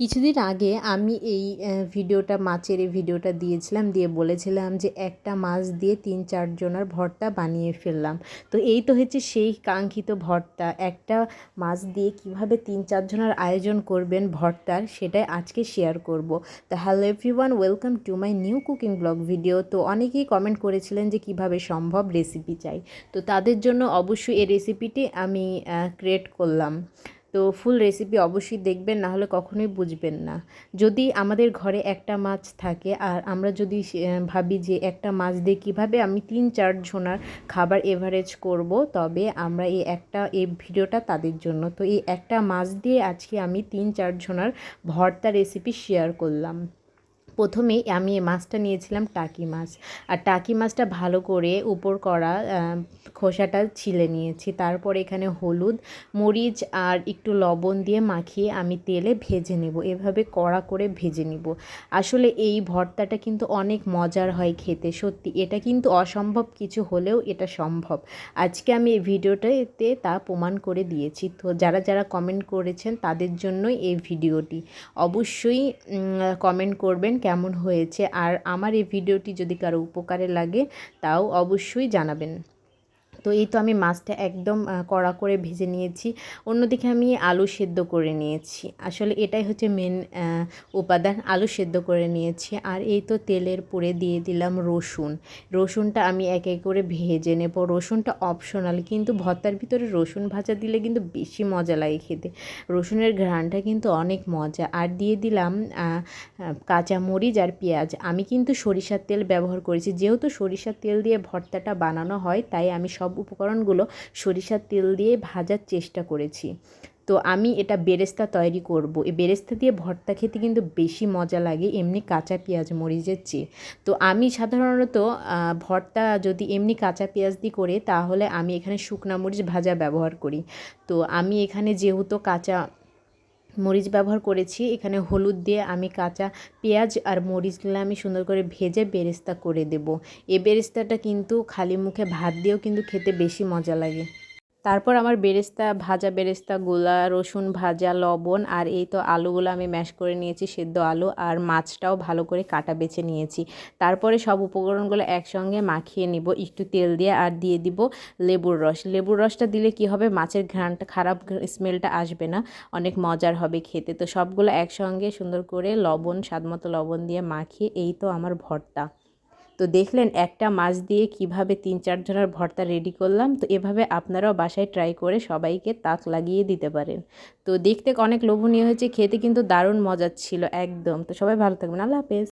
কিছুদিন আগে আমি এই ভিডিওটা, মাছের এই ভিডিওটা দিয়েছিলাম, দিয়ে বলেছিলাম যে একটা মাছ দিয়ে তিন চারজনের ভর্তা বানিয়ে ফেললাম। তো এই তো হচ্ছে সেই কাঙ্ক্ষিত ভর্তা। একটা মাছ দিয়ে কীভাবে তিন চারজনের আয়োজন করবেন ভর্তার, সেটাই আজকে শেয়ার করব। তো hello everyone welcome to my new cooking blog video তো অনেকেই কমেন্ট করেছিলেন যে কীভাবে সম্ভব রেসিপি চাই। তো তাদের জন্য অবশ্যই এই রেসিপিটি আমি ক্রিয়েট করলাম। তো ফুল রেসিপি অবশ্যই দেখবেন না হলে কখনোই বুঝবেন না। যদি আমাদের ঘরে একটা মাছ থাকে, আর আমরা যদি ভাবি যে একটা মাছ দিয়ে কীভাবে আমি তিন চার জনার খাবার এভারেজ করব, তবে আমরা এই একটা, এই ভিডিওটা তাদের জন্য। তো এই একটা মাছ দিয়ে আজকে আমি তিন চার জনার ভর্তা রেসিপি শেয়ার করলাম। প্রথমেই আমি মাছটা নিয়েছিলাম টাকি মাছ। আর টাকি মাছটা ভালো করে উপর করা খোসাটা ছিলে নিয়েছি। তারপর এখানে হলুদ, মরিচ আর একটু লবণ দিয়ে মাখিয়ে আমি তেলে ভেজে নেব। এভাবে কড়া করে ভেজে নিব। আসলে এই ভর্তাটা কিন্তু অনেক মজার হয় খেতে, সত্যি। এটা কিন্তু অসম্ভব কিছু হলেও এটা সম্ভব। আজকে আমি এই ভিডিওটাতে তা প্রমাণ করে দিয়েছি। তো যারা যারা কমেন্ট করেছেন তাদের জন্যই এই ভিডিওটি। অবশ্যই কমেন্ট করবেন। কেমন হয়েছে? আর আমার এই ভিডিওটি যদি কারও উপকারে লাগে তাও অবশ্যই জানাবেন। তো এই তো আমি মাছটা একদম কড়া করে ভেজে নিয়েছি। অন্যদিকে আমি আলু সেদ্ধ করে নিয়েছি। আসলে এটাই হচ্ছে মেন উপাদান, আলু সেদ্ধ করে নিয়েছি। আর এই তো তেলের পুরে দিয়ে দিলাম রসুন। রসুনটা আমি এক এক করে ভেজে নেব। রসুনটা অপশনাল কিন্তু ভর্তার ভিতরে রসুন ভাজা দিলে কিন্তু বেশি মজা লাগে খেতে। রসুনের ঘ্রাণটা কিন্তু অনেক মজা। আর দিয়ে দিলাম কাঁচা মরিচ আর পেঁয়াজ। আমি কিন্তু সরিষার তেল ব্যবহার করেছি। যেহেতু সরিষার তেল দিয়ে ভর্তাটা বানানো হয়, তাই আমি সব সব উপকরণগুলো সরিষার তেল দিয়ে ভাজার চেষ্টা করেছি। তো আমি এটা বেরেস্তা তৈরি করব। এই বেরেস্তা দিয়ে ভর্তা খেতে কিন্তু বেশি মজা লাগে, এমনি কাঁচা পেঁয়াজ মরিচের চেয়ে। তো আমি সাধারণত ভর্তা যদি এমনি কাঁচা পেঁয়াজ দিয়ে করে, তাহলে আমি এখানে শুকনা মরিচ ভাজা ব্যবহার করি। তো আমি এখানে যেহেতু কাঁচা মরিচ ব্যবহার করেছি। এখানে হলুদ দিয়ে আমি কাঁচা পেঁয়াজ আর মরিচগুলো আমি সুন্দর করে ভেজে বেরেস্তা করে দেব। এ বেরেস্তাটা কিন্তু খালি মুখে ভাত দিয়েও কিন্তু খেতে বেশি মজা লাগে। তারপর আমার বেরেস্তা, ভাজা বেরেস্তা, গোলা, রসুন ভাজা, লবণ আর এই তো আলুগুলো আমি ম্যাশ করে নিয়েছি, সেদ্ধ আলু আর মাছটাও ভালো করে কাটা বেছে নিয়েছি। তারপরে সব উপকরণগুলো একসঙ্গে মাখিয়ে নিব, একটু তেল দিয়ে আর দিয়ে দিব লেবুর রস। লেবুর রসটা দিলে কি হবে? মাছের ঘ্রাণটা, খারাপ স্মেলটা আসবে না, অনেক মজার হবে খেতে। তো সবগুলো একসঙ্গে সুন্দর করে লবণ, স্বাদমতো লবণ দিয়ে মাখিয়ে এই তো আমার ভর্তা। তো দেখলেন একটা মাছ দিয়ে কীভাবে তিন চার জনের ভর্তা রেডি করলাম, তো এভাবে আপনারাও বাসায় ট্রাই করে সবাইকে তাক লাগিয়ে দিতে পারেন। তো দেখতে অনেক লোভনীয় হয়েছে, খেতে কিন্তু দারুণ মজার ছিল, একদম। তো সবাই ভালো থাকবেন, আল্লাহ হাফেজ।